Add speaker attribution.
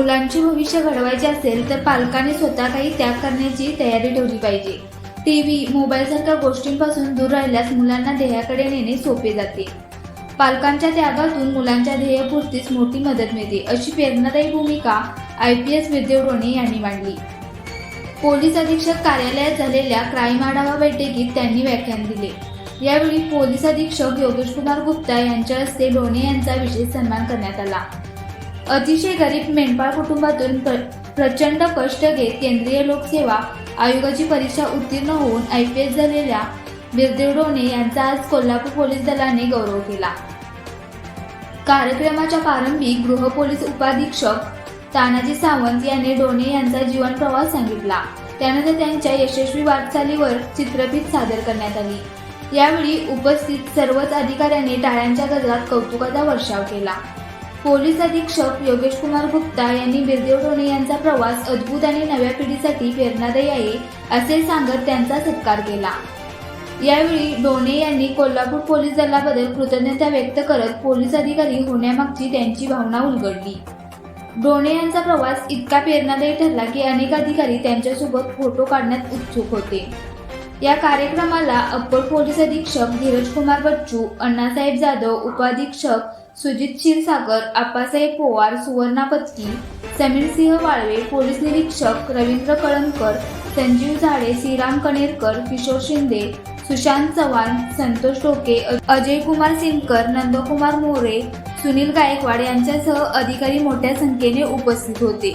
Speaker 1: मुलांचे भविष्य घडवायचे असेल तर पालकांनी स्वतः काही त्याग करण्याची तयारी ठेवली पाहिजे. टीव्ही मोबाईल सारख्या गोष्टींपासून दूर राहिल्यास मुलांना ध्येयाकडे नेणे सोपे जाते. पालकांच्या त्यागातून मुलांच्या ध्येयपूर्तीस मोठी मदत मिळते अशी प्रेरणादायी भूमिका आय पी एस विद्यावडोणे यांनी मांडली. पोलीस अधीक्षक कार्यालयात झालेल्या क्राईम आढावा बैठकीत त्यांनी व्याख्यान दिले. यावेळी पोलीस अधीक्षक योगेश कुमार गुप्ता यांच्या हस्ते डोणे यांचा विशेष सन्मान करण्यात आला. अतिशय गरीब मेंढपाळ कुटुंबातून प्रचंड कष्ट घेत केंद्रीय लोकसेवा आयोगाची परीक्षा उत्तीर्ण होऊन आय पी एस झालेल्या बिरदेवडोणे यांचा आज कोल्हापूर पोलीस दलाने गौरव केला. कार्यक्रमाच्या प्रारंभी गृह पोलीस उपाधीक्षक तानाजी सावंत यांनी डोणे यांचा जीवन प्रवास सांगितला. त्यानंतर त्यांच्या यशस्वी वाटचालीवर चित्रफित सादर करण्यात आली. यावेळी उपस्थित सर्वच अधिकाऱ्यांनी टाळ्यांच्या गजरात कौतुकाचा वर्षाव केला. पोलीस अधीक्षक योगेश कुमार गुप्ता यांनी बिरदेव डोणे यांचा प्रवास अद्भुत आणि नव्या पिढीसाठी प्रेरणादायी आहे असे सांगत त्यांचा सत्कार केला. यावेळी डोणे यांनी कोल्हापूर पोलीस दलाबद्दल कृतज्ञता व्यक्त करत पोलीस अधिकारी होण्यामागची त्यांची भावना उलगडली. डोणे यांचा प्रवास इतका प्रेरणादायी ठरला की अनेक अधिकारी त्यांच्यासोबत फोटो काढण्यात उत्सुक होते. या कार्यक्रमाला अप्पर पोलीस अधीक्षक धीरज कुमार बच्चू अण्णासाहेब जाधव उपाधीक्षक सुजित क्षीरसागर आप्पासाहेब पोवार सुवर्णा पत्की समीर सिंह वाळवे पोलीस निरीक्षक रवींद्र कळंकर संजीव झाडे श्रीराम कणेरकर किशोर शिंदे सुशांत चव्हाण संतोष टोके अजय कुमार सिंगकर नंदकुमार मोरे सुनील गायकवाड यांच्यासह अधिकारी मोठ्या संख्येने उपस्थित होते.